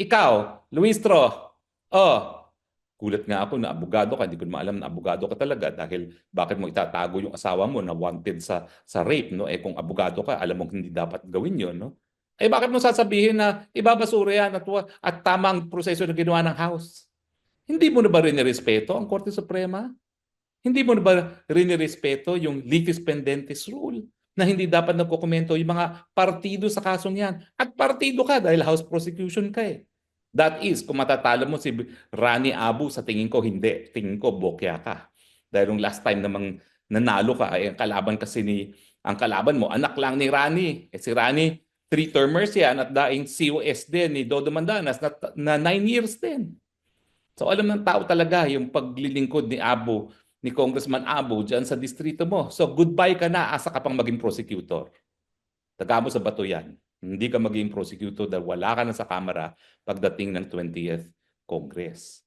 ikaw, Luistro, oh, gulat nga ako na abogado ka, hindi ko naman alam na abogado ka talaga dahil bakit mo itatago yung asawa mo na wanted sa sa rape, no? Eh kung abogado ka, alam mo hindi dapat gawin yon no? Eh bakit mo sasabihin na ibabasura yan at, at tamang proseso na ginawa ng House? Hindi mo na ba rin respeto ang Korte Suprema? Hindi mo na ba rin respeto yung litis pendentes rule na hindi dapat nagkokomento yung mga partido sa kasong yan? At partido ka dahil House prosecution ka eh. That is, kung matatalo mo si Rani Abu, sa tingin ko hindi. Tingin ko bokya ka. Dahil yung last time namang nanalo ka, ay ang kalaban kasi ni, ang kalaban mo, anak lang ni Rani. Eh si Rani, three termers yan at daing COS din ni Dodo Mandanas na, na nine years din. So alam ng tao talaga yung paglilingkod ni Abu, ni Congressman Abu dyan sa distrito mo. So goodbye ka na, asa ka pang maging prosecutor. Taga mo sa bato yan. Hindi ka maging prosecutor dahil wala ka na sa Kamara pagdating ng 20th Congress.